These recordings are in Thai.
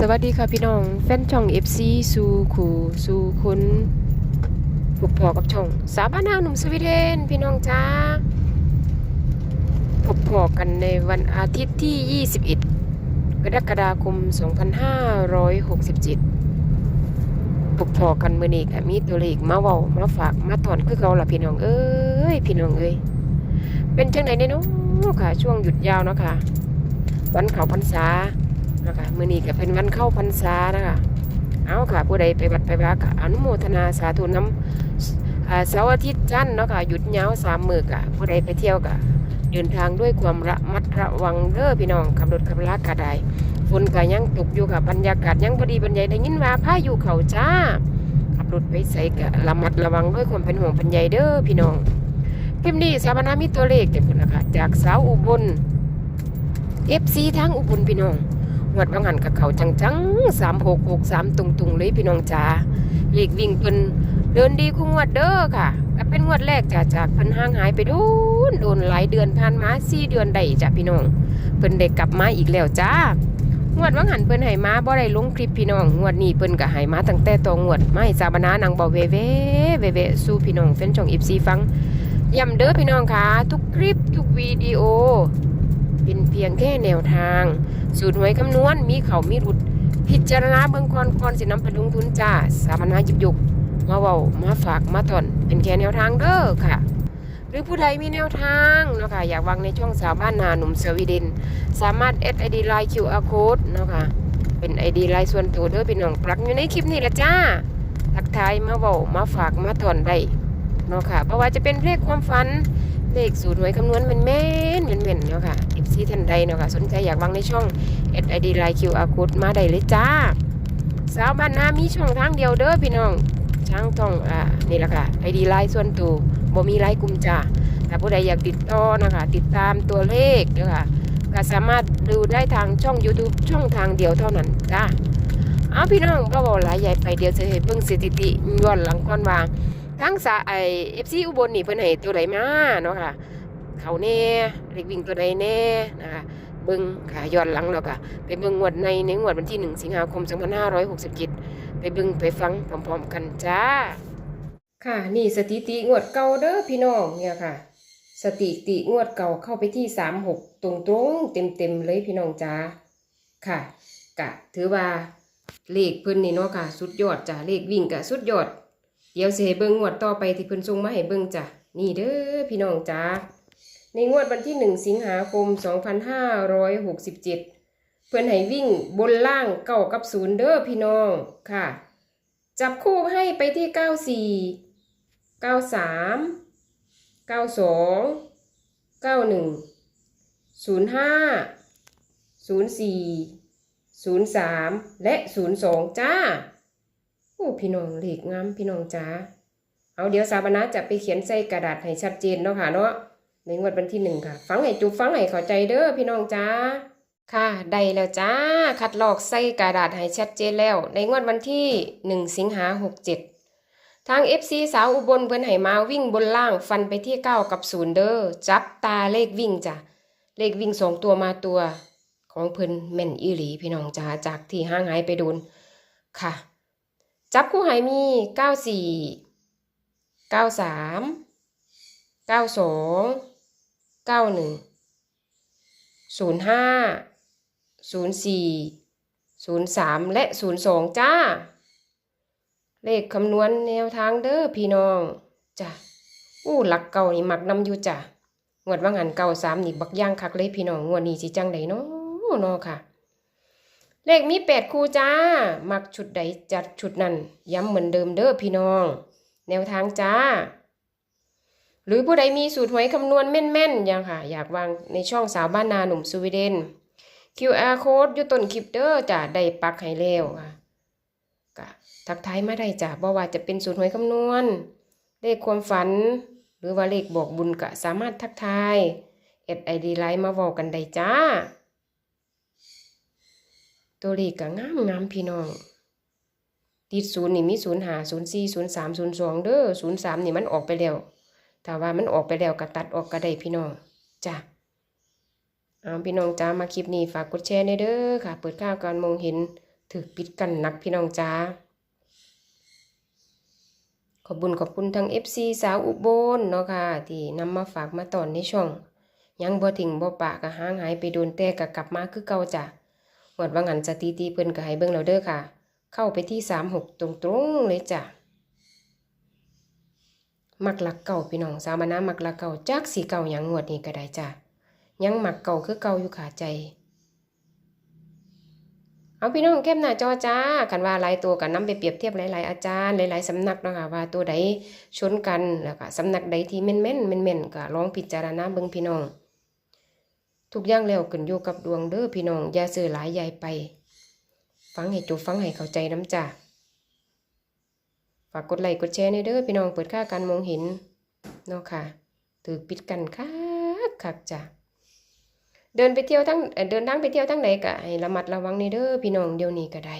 สวัสดีค่ะพี่น้อง แฟนช่อง FC สู่ขู่สู่คุณพบพอกับช่อง สาบานนาหนุ่มสวีเดนพี่น้องจ้าพบพอกันในวันอาทิตย์ที่ 21 กรกฎาคม 2567พบพอกันมื้อนี้ค่ะมีตัวเลขมาเว้ามาฝากมาถอนคือเก่าล่ะพี่น้องเอ้ยพี่น้องเอ้ยเป็นจังไดเนาะค่ะ ช่วงหยุดยาวเนาะค่ะ วันเขาพรรษา นะคะมื้อนี้ก็เป็นวันเข้าพรรษานะคะเอาค่ะ ผู้ใดไปวัดไปวาก็อนุโมทนาสาธุน้ำเสาร์อาทิตย์จันทร์เนาะค่ะหยุดยาวสามมื้อกะผู้ใดไปเที่ยวกะเดินทางด้วยความระมัดระวังเด้อพี่น้องขับรถขับลากกะได้ฝนก็ยังตกอยู่ค่ะบรรยากาศยังพอดีบรรยายได้ยินว่าพายุเขาจ้าขับรถไปใส่กะระมัดระวังด้วยความเป็นห่วงบรรยายเด้อพี่น้องคลิปนี้สาบนามีตัวเลขเด็ดนะคะจากสาวอุบล FC ทางอุบลพี่น้อง งวดบางหันกับเขาจังจังสามหกหกสามตุงตุงเลยพี่น้องจ๋าเลขวิ่งเพิ่นเดินดีคู่งวดเด้อค่ะก็เป็นงวดแรกจ้าจากพิ่นห่างหายไปโดนโดนหลายเดือนผ่านมาสี่เดือนได้จ้ะพี่น้องเพิ่นได้กลับมาอีกแล้วจ้างวดบางหันเพิ่นให้มาบ่ได้ลงคลิปพี่น้องงวดนี้เพิ่นก็ให้มาตั้งแต่ตองวดไมาให้ซาบนานังเบาเวเวเวเวสู้พี่น้องแฟนช่อง FC ฟังย้ำเด้อพี่น้องค่ะทุกคลิปทุกวิดีโอ เป็นเพียงแค่แนวทาง สูตรหวยคำนวณมีเขามีรุด พิจารณาเบื้องก่อนก่อนสินำไปลงทุนจ้าสามนาหยิบยกมาเว้ามาฝากมาถอนเป็นแค่แนวทางเด้อค่ะ หรือผู้ใดมีแนวทางเนาะค่ะอยากวางในช่องสาวบ้านนาหนุ่มสวีเดนสามารถ add ID line QR code เนาะค่ะเป็น ID ไลน์ส่วนตัวเด้อพี่น้องปลักอยู่ในคลิปนี้ละจ้าทักทายมาเว้ามาฝากมาถอนได้เนาะค่ะเพราะว่าจะเป็นเลขความฝัน เลขสูตรหวยคำนวณแม่นแม่นๆแม่นเนาะค่ะ FC ท่านใดเนาะค่ะสนใจอยากวางในช่อง SID ไลน์ QR code มาได้เลยจ้า สาวบ้านนามีช่องทางเดียวเด้อพี่น้องช่างต้องอ่านี่แหละค่ะ ID ไลน์ส่วนตัวบ่มีไลน์กลุ่มจ้าถ้าผู้ใดอยากติดต่อนะคะติดตามตัวเลขเด้อค่ะก็สามารถดูได้ทางช่อง YouTube ช่องทางเดียวเท่านั้นจ้าเอาพี่น้องก็บอกหลายใหญ่ไปเดียวจะเห็นเบิ่งสถิติย้อนหลังก่อนว่า ทั้งสาไอเอฟซีอุบลนี่เพิ่นให้ตัวใดมาเนาะค่ะ เขาแน่เล็กวิ่งตัวใดแน่นะคะเบิ่งค่ะย้อนหลังแล้วก็ไปเบิ่งงวดในในงวดวันที่1สิงหาคม2567ไปเบิ่งไปฟังพร้อมๆกันจ้า ค่ะนี่สถิติงวดเก่าเด้อพี่น้องเนี่ยค่ะ สถิติงวดเก่าเข้าไปที่36ตรงๆเต็มๆเลยพี่น้องจ้าค่ะกะถือว่าเลขเพิ่นนี่เนาะค่ะ สุดยอดจ้ะเลขวิ่งกะสุดยอด เดี๋ยวสิให้เบิ่งงวดต่อไปที่เพิ่นส่งมาให้เบิ่งจ้ะนี่เด้อพี่น้องจ้าในงวดวันที่1สิงหาคม 2567 เพิ่อนให้วิ่งบนล่างเก้ากับศูนย์เด้อพี่น้องค่ะ จับคู่ให้ไปที่ 94 93 92 91 05 04 03 และ 02 จ้าโอ้ พี่น้องเลขงามพี่น้องจ้าเอาเดี๋ยวสาบานะจะไปเขียนใส่กระดาษให้ชัดเจนเนาะค่ะเนาะในงวดวันที่หนึ่งค่ะ ฟังให้จุบฟังให้เข้าใจเด้อพี่น้องจ้าค่ะได้แล้วจ้า คัดลอกใส่กระดาษให้ชัดเจนแล้ว ในงวดวันที่หนึ่งสิงหาหกเจ็ดทาง FC สาวอุบลเพิ่นให้มาวิ่งบนล่างฟันไปที่เก้ากับศูนย์เด้อจับตาเลขวิ่งจ้ะเลขวิ่งสองตัวมาตัว ของเพิ่นแม่นอีหลีพี่น้องจ้าจากที่ห้างหายไปโดนค่ะ จับคู่หายมีเก้าสี่เก้าสามเก้าสองเก้าหนึ่งศูนย์ห้าศูนย์สี่ศูนย์สามและศูนย์สองจ้า เลขคำนวณแนวทางเด้อพี่น้องจ้ะอู้หลักเก่านี่มักนำอยู่จ้ะงวดว่างหันเก่าสามนี่บักย่างคักเลยพี่น้องงวดนี้สิจังไดเนาะเนาะค่ะ เลขมีแปดคู่จ้า มักชุดใดจัดชุดนั้น ย้ำเหมือนเดิมเด้อพี่น้อง แนวทางจ้า หรือผู้ใดมีสูตรหวยคำนวณแม่นๆยังค่ะ อยากวางในช่องสาวบ้านนาหนุ่มสวีเดน QR code อยู่ต้นคลิปเด้อจ้าได้ปักให้แล้วค่ะก็ทักทายมาได้จ้าบ่ว่าจะเป็นสูตรหวยคำนวณ เลขความฝัน หรือว่าเลขบอกบุญก็สามารถทักทายเอ็ดไอดีไลน์มาเว้ากันได้จ้า ตัวเลขก็งามงามพี่น้อง ติดศูนย์นี่มีศูนย์หาศูนย์สี่ศูนย์สามศูนย์สองเด้อศูนย์สามนี่มันออกไปแล้วถ้าว่ามันออกไปแล้วก็ตัดออกก็ได้พี่น้องจ้ะเอาพี่น้องจ้ามาคลิปนี้ฝากกดแชร์ในเด้อค่ะ เปิดข้าวการมองเห็นถือปิดกันนักพี่น้องจ้าขอบบุญขอบคุณทั้ง FC สาวอุบลเนาะค่ะ ที่นำมาฝากมาตอนในช่อง ยังบ่ทิ้งบ่ปะก็ห่างหายไปโดนแต่ก็กลับมาคือเก่าจ้ะ หวดว่างันสถิติเพิ่นก็ให้เบิ่งแล้วเด้อค่ะ เข้าไปที่36ตรงๆเลยจ้ะมักหลักเก่าพี่น้องสาวมานมักหลักเก่าจักสีเก่าหยังงวดนี้ก็ได้จ้ะยังมักเก่าคือเก่าอยู่ขาใจ เอาพี่น้องเข้มหน้าจอจ้ากันว่าหลายตัวกันนํไปเปรียบเทียบหลาย ๆ อาจารย์หลาย ๆสำนักนะคะว่าตัวใดชนกันแล้วก็สำนักใดที่แม่นๆแม่นๆก็ลองพิจารณาเบิ่งพี่น้อง ทุกอย่างแล้วขึ้นอยู่กับดวงเด้อพี่น้องอย่าซื้อหลายใหญ่ไป ฟังให้จบฟังให้เข้าใจน้ำจ้าฝากกดไลค์กดแชร์ในเด้อพี่น้องเปิดค่าการมองเห็นเนาะค่ะถือปิดกันคักคักจ้ะเดินไปเที่ยวทั้งเดินทางไปเที่ยวทั้งไหนก็ให้ระมัดระวังในเด้อพี่น้องเดี๋ยวนี้ก็ได้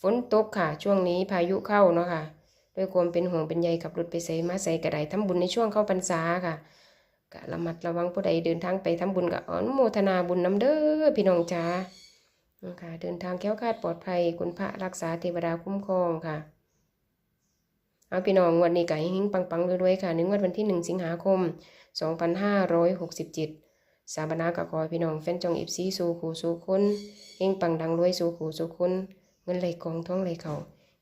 ฝนตกค่ะ ช่วงนี้พายุเข้าเนาะค่ะ ด้วยความเป็นห่วงเป็นใยขับรถไปใส่มาใส่ก็ได้ทำบุญในช่วงเข้าพรรษาค่ะ ก็ระมัดระวังผู้ใดเดินทางไปทำบุญก็อนุโมทนาบุญน้ำเด้อพี่น้องจ้าค่ะเดินทางแค้วคาดปลอดภัยคุณพระรักษาเทวดาคุ้มครองค่ะเอาพี่น้องวันนี้ก็ให้หิ้งปังๆรวยๆค่ะในงวดวันที่1สิงหาคม 2567 สาบานากะขอให้พี่น้องแฟนจองอิบซีสู่ขู่สู่คนเฮงปังดังรวยสู่ขู่สู่คนเงินไหลกองท้องไหลเขา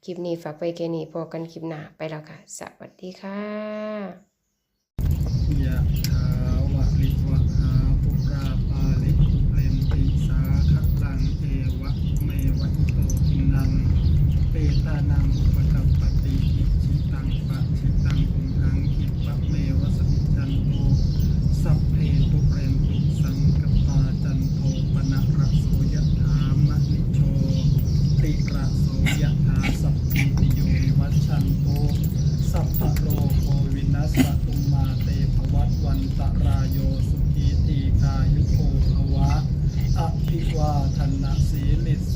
คลิปนี้ฝากไว้แค่นี้พอกันคลิปหน้าไปแล้วค่ะ สวัสดีค่ะ ยะถ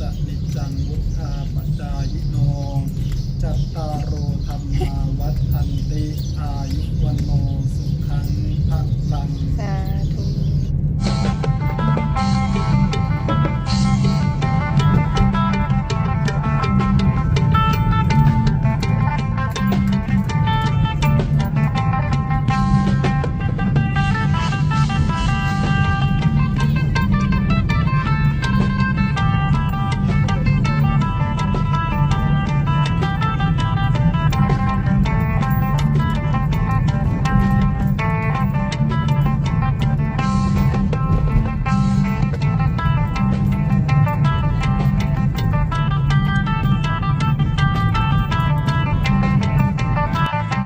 ะนิจังวุธาปจายโนจัตตารโอธรรมาวัฒนติอายุวันโนสุขังพระลังสาธ